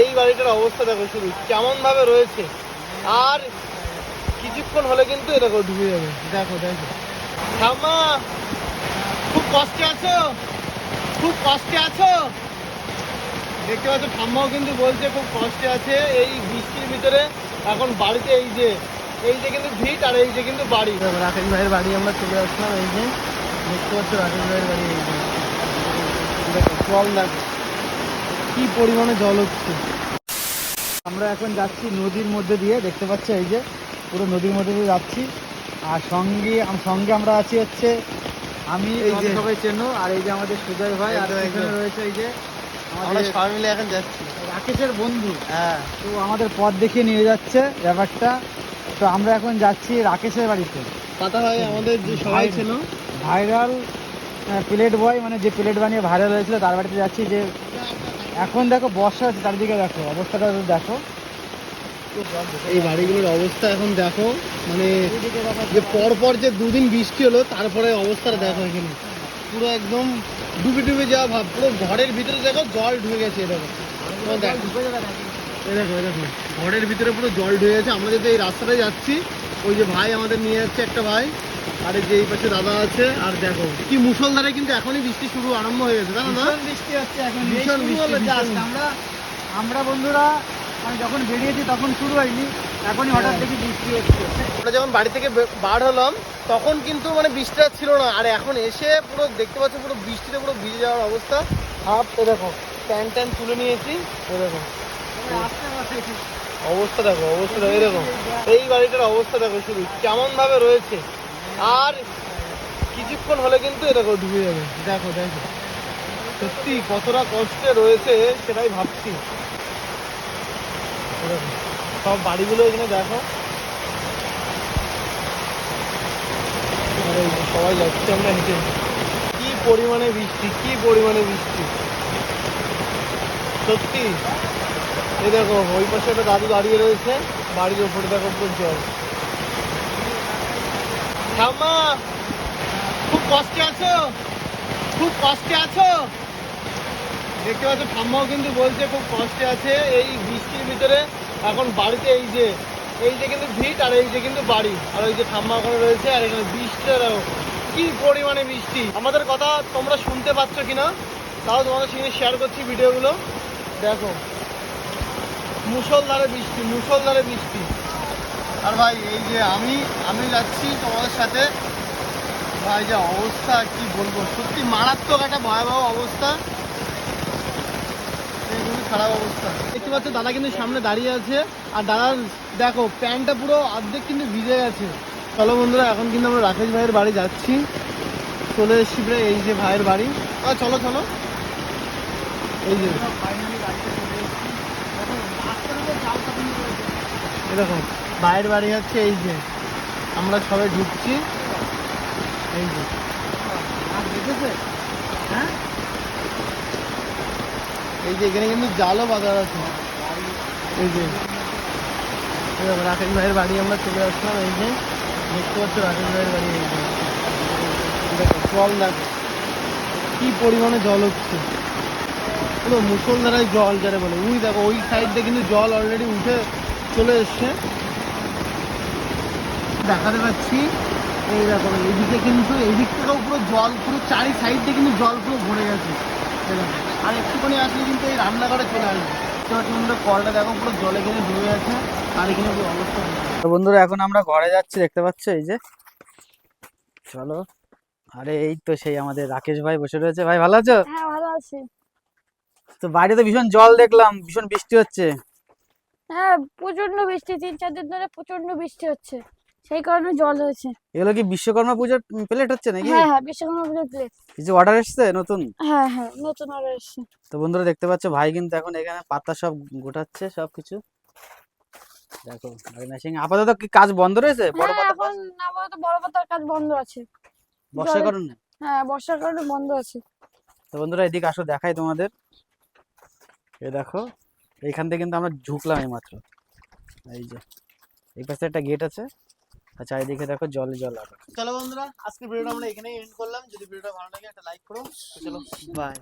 এই বাড়িটার অবস্থা দেখো শুধু কেমন ভাবে রয়েছে। আর কিছুক্ষণ হলে কিন্তু এটা ডুবে যাবে। দেখো দেখো। ঠাম্মা, খুব কষ্টে আছো? খুব কষ্টে আছো? দেখতে পাচ্ছ, ঠাম্মাও কিন্তু বলছে খুব কষ্টে আছে। এই বৃষ্টির ভিতরে এখন বাড়িতে এই যে এই যে কিন্তু ভিট আর এই যে কিন্তু বাড়ি। রাকেশ ভাইয়ের বাড়ি আমরা চলে আসলাম, এই যে। দেখতে পাচ্ছ, রাকেশ ভাইয়ের বাড়ি এই যে। দেখো জল দেখো কি পরিমাণে জল হচ্ছে? আমরা এখন যাচ্ছি নদীর মধ্যে দিয়ে দেখতে পাচ্ছি এই যে পুরো নদীর মধ্যে দিয়ে যাচ্ছি। আর সঙ্গে সঙ্গে আমরা আছি হচ্ছে আমি এই যে- সবাই চেনো আর এই যে আমাদের সুজয় ভাই আর এখানে রয়েছে এই যে আমরা আমাদের সবাই মিলে এখন যাচ্ছি। রাকেশের বন্ধু। হ্যাঁ। তো আমাদের পথ দেখিয়ে নিয়ে যাচ্ছে ব্যাপারটা। তো আমরা এখন যাচ্ছি রাকেশের বাড়িতে। কথা হয় আমাদের যে সবাই ছিল ভাইরাল প্লেট বয় মানে যে প্লেট বানিয়ে ভাইরাল হয়েছিল তার বাড়িতে যাচ্ছি যে এখন দেখো বর্ষা হচ্ছে, চারিদিকে দেখো, অবস্থাটা দেখো। এই বাড়িগুলোর অবস্থা এখন দেখো মানে যে পর পর যে দুদিন বৃষ্টি হলো, তারপরে অবস্থাটা দেখো এখানে। পুরো একদম ডুবে ডুবে যাওয়া ভাব, পুরো ঘরের ভিতরে দেখো জল ঢুকে গেছে এরকম দেখো। দেখো। ঘরের ভিতরে পুরো জল ঢুকে গেছে। আমরা যদি এই রাস্তাটায় যাচ্ছি, ওই যে ভাই আমাদের নিয়ে যাচ্ছে একটা ভাই। আর যে এই পাশে দাদা আছে আর দেখো কি মুসলধারে কিন্তু এখনই বৃষ্টি শুরু আরম্ভ হয়ে গেছে তাই না? বৃষ্টি হচ্ছে এখন ভীষণ বৃষ্টি, আমরা আমরা বন্ধুরা মানে যখন বেরিয়েছি তখন শুরু হয়নি এখনই হঠাৎ। দেখি বৃষ্টি হচ্ছে। আমরা যখন বাড়ি থেকে বার হলাম তখন কিন্তু মানে বৃষ্টিটা ছিল না আর এখন এসে পুরো দেখতে পাচ্ছ পুরো বৃষ্টিতে পুরো ভিজে যাওয়ার অবস্থা। হাফ এ দেখো প্যান্ট ট্যান তুলে নিয়েছি এ দেখো। অবস্থা দেখো অবস্থা দেখো এরকম। এই বাড়িটার অবস্থা দেখো শুধু কেমন ভাবে রয়েছে। আর কিছুক্ষণ হলে কিন্তু এ দেখো ডুবে যাবে। দেখো দেখো। সত্যি কতটা কষ্টে রয়েছে সেটাই ভাবছি। সব বাড়িগুলো এখানে দেখো। সবাই যাচ্ছে আমরা হেঁটে। কি পরিমাণে বৃষ্টি, কি পরিমাণে বৃষ্টি। সত্যি। এই দেখো, ওই পাশে একটা দাদু দাঁড়িয়ে রয়েছে, বাড়ির ওপরে দেখো পুরো জল। ঠাম্মা খুব কষ্টে আছো? খুব কষ্টে আছো? দেখতে পাচ্ছ, ঠাম্মাও কিন্তু বলছে খুব কষ্টে আছে এই বৃষ্টির ভিতরে। এখন বাড়িতে এই যে এই যে কিন্তু ভিট আর এই যে কিন্তু বাড়ি। আর ওই যে ঠাম্মা ওখানে রয়েছে আর এখানে বৃষ্টিটা দেখো কি পরিমাণে বৃষ্টি? আমাদের কথা তোমরা শুনতে পাচ্ছ কিনা? তাও তোমাদের সঙ্গে শেয়ার করছি ভিডিওগুলো দেখো মুসলধারে বৃষ্টি মুসলধারে বৃষ্টি। আর ভাই এই যে আমি আমি যাচ্ছি তোমাদের সাথে। ভাই যে অবস্থা কি বলব? সত্যি মারাত্মক একটা ভয়াবহ অবস্থা। এই খুবই খারাপ অবস্থা। দেখতে পাচ্ছ দাদা কিন্তু সামনে দাঁড়িয়ে আছে। আর দাদার দেখো প্যান্টটা পুরো অর্ধেক কিন্তু ভিজে গেছে। চলো বন্ধুরা এখন কিন্তু আমরা রাকেশ ভাইয়ের বাড়ি যাচ্ছি। চলে এসছি এই যে ভাইয়ের বাড়ি। চলো চলো। এই যে। এরকম। ভাইয়ের বাড়ি হচ্ছে এই যে, আমরা সবাই ঢুকছি। এই যে। হ্যাঁ? এই যে এখানে কিন্তু জালও বাঁধা আছে। এই যে। রাকেশ ভাইয়ের বাড়ি আমরা চলে আসলাম, এই যে। দেখতে পাচ্ছ রাকেশ ভাইয়ের বাড়ি, এই যে। দেখো, জল দেখো কি পরিমাণে জল হচ্ছে। পুরো মুসলধারায় জল যারা বলে। ওই দেখো, ওই সাইড দিয়ে কিন্তু জল অলরেডি উঠে চলে এসছে। দেখাতে পাচ্ছি। এই দেখো এইদিকে কিন্তু এইদিক থেকেও পুরো জল পুরো চারি সাইড দিয়ে কিন্তু জল পুরো ভরে গেছে। আর একটুখানি আসলে কিন্তু এই রান্নাঘরে চলে আসবে। কলটা দেখো পুরো জলে কিনে ডুবে আছে আর এখানে অবস্থা তো বন্ধুরা এখন আমরা ঘরে যাচ্ছি দেখতে পাচ্ছ এই যে? চলো। আরে এই তো সেই আমাদের রাকেশ ভাই বসে রয়েছে। ভাই ভালো আছো? হ্যাঁ ভালো আছি। তো বাড়িতে ভীষণ জল দেখলাম ভীষণ বৃষ্টি হচ্ছে। হ্যাঁ প্রচণ্ড বৃষ্টি তিন চার দিন ধরে প্রচণ্ড বৃষ্টি হচ্ছে। সেই কারণে জল হয়েছে। এগুলো কি বিশ্বকর্মা পুজোর প্লেট হচ্ছে নাকি? হ্যাঁ হ্যাঁ বিশ্বকর্মা পুজোর প্লেট। কিছু অর্ডার এসছে নতুন? হ্যাঁ হ্যাঁ নতুন অর্ডার এসছে। তো বন্ধুরা দেখতে পাচ্ছ ভাই কিন্তু এখন এখানে পাতা সব গোটাচ্ছে সব কিছু দেখো মেশিন আপাতত কি কাজ বন্ধ রয়েছে? বড় হ্যাঁ পাতা এখন আপাতত বড় পাতার কাজ বন্ধ আছে। বর্ষার কারণে? হ্যাঁ বর্ষার কারণে বন্ধ আছে। তো বন্ধুরা এদিকে আসো দেখাই তোমাদের। এ দেখো এইখান থেকে কিন্তু আমরা ঢুকলাম এই মাত্র এই যে এই পাশে একটা গেট আছে। আর চারিদিকে দেখো জলে জল আরও চলো বন্ধুরা আজকে ভিডিওটা আমরা এখানেই এন্ড করলাম। যদি ভিডিওটা ভালো লাগে একটা লাইক করো। চলো বাই